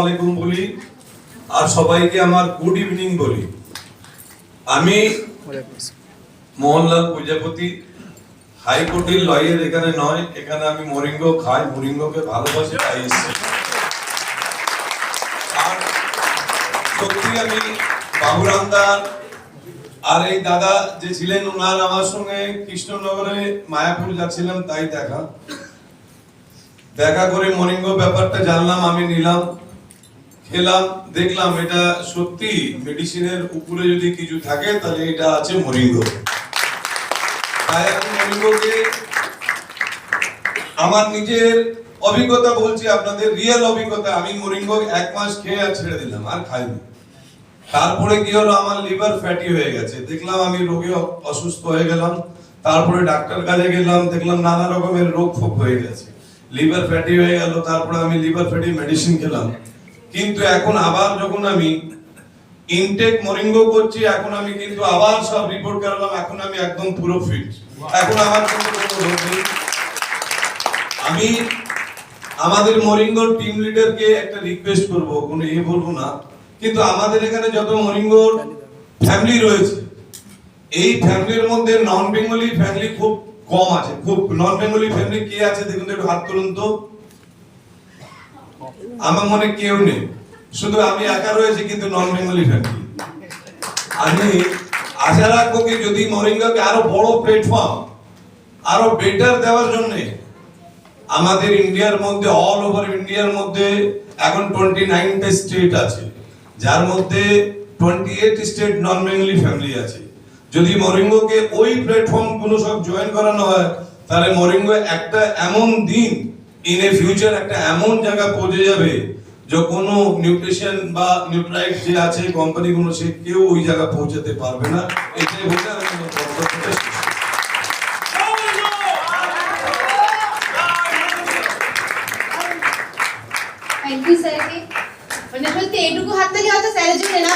আলাইকুম বলি, আর সবাইকে আমার গুড ইভিনিং বলি। আমি মোহনলাল প্রজাপতি হাইকোর্টের লয়ের এখানে নয়, এখানে আমি মরিঙ্গ খাই, মরিঙ্গকে ভালোবাসি, তাই আর সত্যি আমি বাবুরামদার আর এই দাদা যে ছিলেন ওনার আমার সঙ্গে কৃষ্ণনগরে মায়াপুর যাচ্ছিলাম, তাই দেখা। দেখা করে মরিঙ্গ ব্যাপারটা জানলাম, আমি নিলাম। খেলাম, দেখলাম এটা সত্যি মেডিসিনের উপরে যদি কিছু থাকে, তাহলে এটা আছে মরিঙ্গ। তাই আমি আমার নিজের অভিজ্ঞতা বলছি আপনাদের রিয়েল অভিজ্ঞতা। আমি মরিঙ্গ এক মাস খেয়ে আর ছেড়ে দিলাম, আর খাইনি। তারপরে কি হলো, আমার লিভার ফ্যাটি হয়ে গেছে। দেখলাম আমি রোগে অসুস্থ হয়ে গেলাম। তারপরে ডাক্তার কাছে গেলাম, দেখলাম নানা রকমের রোগ ফোক হয়ে গেছে। লিভার ফ্যাটি হয়ে গেল, তারপরে আমি লিভার ফ্যাটি মেডিসিন খেলাম। কিন্তু এখন আবার যখন আমি ইনটেক মরিঙ্গো করছি, এখন আমি কিন্তু আবার সব রিপোর্ট করালাম, এখন আমি একদম পুরো ফিট এখন আমার আমি আমাদের মরিঙ্গোর টিম লিডারকে একটা রিকোয়েস্ট করব, কোনো ইয়ে বলব না, কিন্তু আমাদের এখানে যত মরিঙ্গোর ফ্যামিলি রয়েছে, এই ফ্যামিলির মধ্যে নন বেঙ্গলি ফ্যামিলি খুব কম আছে, খুব নন বেঙ্গলি ফ্যামিলি কে আছে, দেখুন একটু হাত তুলুন তো। আমার মনে কেউ নেই। শুধু আমি একা রয়েছি, কিন্তু নন বেঙ্গলি ফ্যামিলি আমি আশা রাখব কি, যদি মরিঙ্গাকে আরও বড় প্ল্যাটফর্ম আরও বেটার দেওয়ার জন্য, আমাদের ইন্ডিয়ার মধ্যে অল ওভার ইন্ডিয়ার মধ্যে এখন টোয়েন্টি নাইনটা স্টেট আছে। যার মধ্যে twenty eight state non Bengali family আছে। যদি মরিঙ্গোকে ওই প্ল্যাটফর্মগুলো সব জয়েন করানো হয়, তাহলে মরিঙ্গো একটা এমন দিন ইন এ ফিউচার একটা এমন জায়গা পৌঁছে যাবে যে কোনো নিউট্রিশন বা নিউট্রাইট যে আছে কোম্পানিগুলো সে কেউ ওই জায়গা পৌঁছাতে পারবে না। এটাই হচ্ছে। থ্যাংক ইউ স্যারকে মানে সত্যি এইটুকু হাত থেকে হয়তো স্যারের জন্য